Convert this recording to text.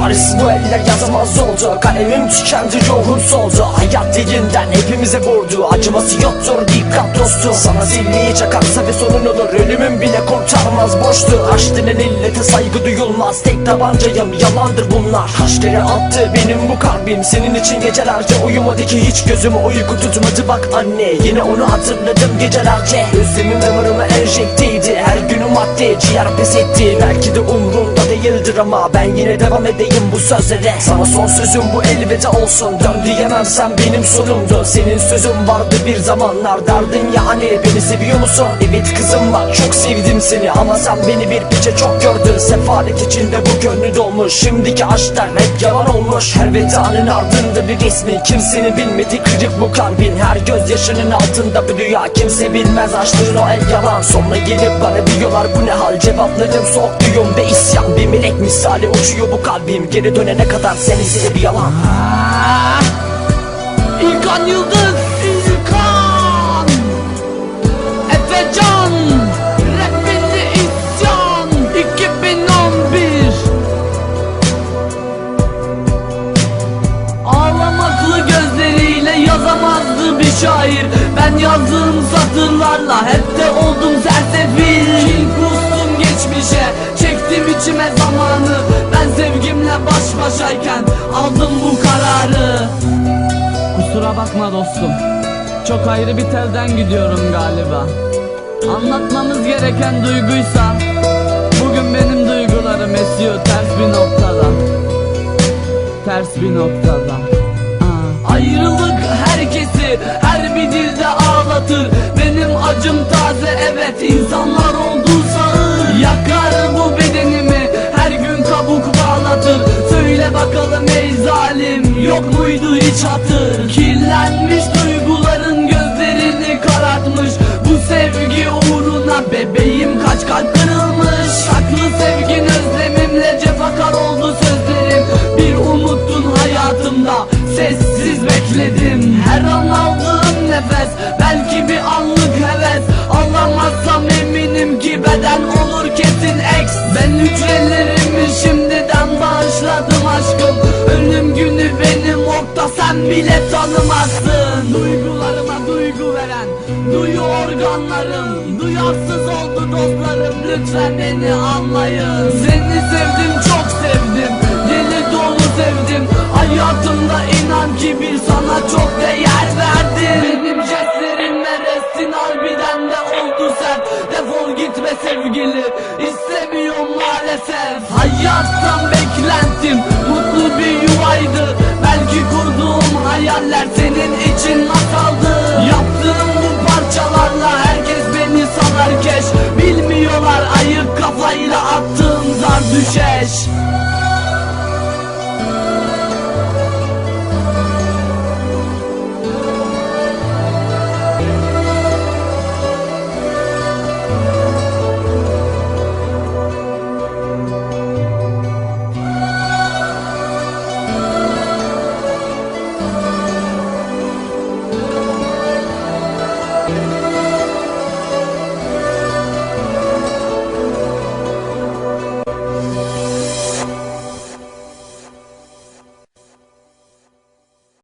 Çaresiz bu eller yazamaz oldu. Kalemim tükendi ruhum soldu Hayat dilinden hepimize vurdu. Acıması yoktur dikkat dostum Sana zilliyi çakarsa ve sonun olur. Ölümün bile kurtarmaz boştu Aşk denen illete saygı duyulmaz. Tek tabancayım yalandır bunlar. Taşları attı benim bu kalbim. Senin için gecelerce uyumadı ki hiç gözümü uyku tutmadı. Bak anne yine onu hatırladım gecelerce. Özlemim damarıma enjekteydi. Her günüm madde ciğer pes etti. Belki de umrumda değildir ama Ben yine devam edeyim bu sözlere. Sana son sözüm bu elveda olsun. Dön diyemem sen benim sonumdu Senin sözün vardı bir zamanlar. Derdin ya hani beni seviyor musun? Evet kızım bak çok sevdim seni. Ama sen beni bir piçe çok gördün. Sefalet içinde bu gönlü dolmuş. Şimdiki aşklar hep yalan olmuş. Her vedanın ardında bir resmi. Kimsenin bilmedi kırık bu kalbin. Her gözyaşının altında bir rüya Kimse bilmez açtığın o el yalan. Sonra gelip bana diyorlar bu ne hal? Cevaplarım soğuk duyum ve isyan. Bir melek misali uçuyor bu kalbim. Geri dönene kadar sensiz bir yalan İlkan Yıldız. İlkan Efecan. Rap milli isyan 2011 Ağlamaklı gözleriyle yazamazdı bir şair. Ben yazdığım satırlarla hep de oldum sersefil. Kin kustum geçmişe çektim içime zamanı. Ben sevgimle baş başayken aldım bu kararı Kusura bakma dostum. Çok ayrı bir telden gidiyorum galiba. Anlatmamız gereken duyguysa Bugün benim duygularım esiyor ters bir noktada. Ters bir noktada. Ayrılık herkesi her bir dilde ağlatır. Benim acım taze evet insanlar oldu sağır. Yakar bu bedenimi her gün kabuk bağlatır. Söyle bakalım ey zalim yok muydu hiç hatır? Kirlenmiş duyguların gözlerini karartmış. Bu sevgi uğruna bebeğim kaç kalp kırılmış. Saklı sevgin özlemimle cefakar oldu sözlerim. Bir umuttun hayatımda sessiz bekledim. Her an aldığım nefes belki bir anlık bile tanımazsın. Duygularıma duygu veren duyu organlarım Duyarsız oldu dostlarım. Lütfen beni anlayın. Seni sevdim çok sevdim. Deli dolu sevdim. Hayatımda inan ki bir sana çok değer verdim. Benim jestlerim restin harbiden de oldu sert. Defol gitme sevgili. İstemiyorum maalesef. Hayattan için masaldı Yaptığım bu parçalarla herkes beni salar keş. Bilmiyorlar ayık kafayla attığım zar düşeş. Oh